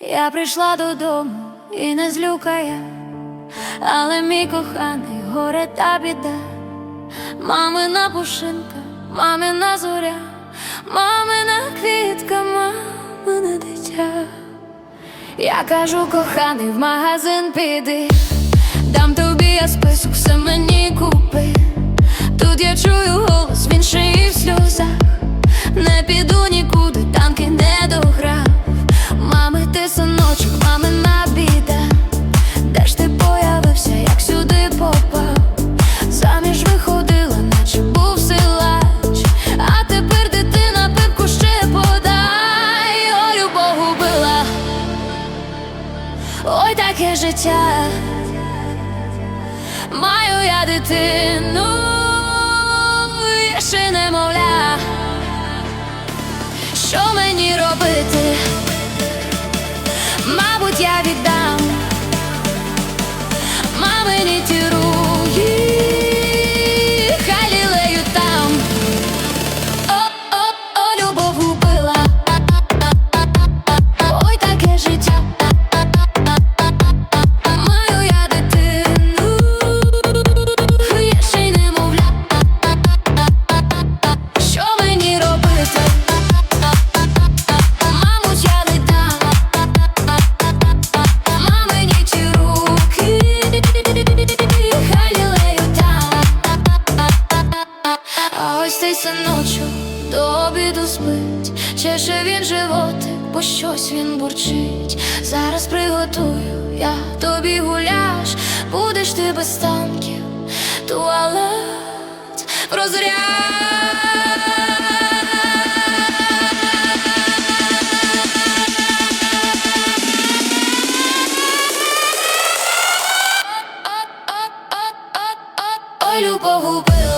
Я прийшла додому і не злюкає, але мій коханий горе та біда, мамина пушинка, мамина зоря, мамина квітка, мамине дитя. Я кажу, коханий, в магазин піди, дам тобі я список, все мені купи. Тут я чую таке життя. Маю я дитину, ще немовля. Що мені ось цей до обіду спить, чеше він животи, бо щось він бурчить. Зараз приготую, я тобі гуляш, будеш ти без танків, туалет в ой Любов убила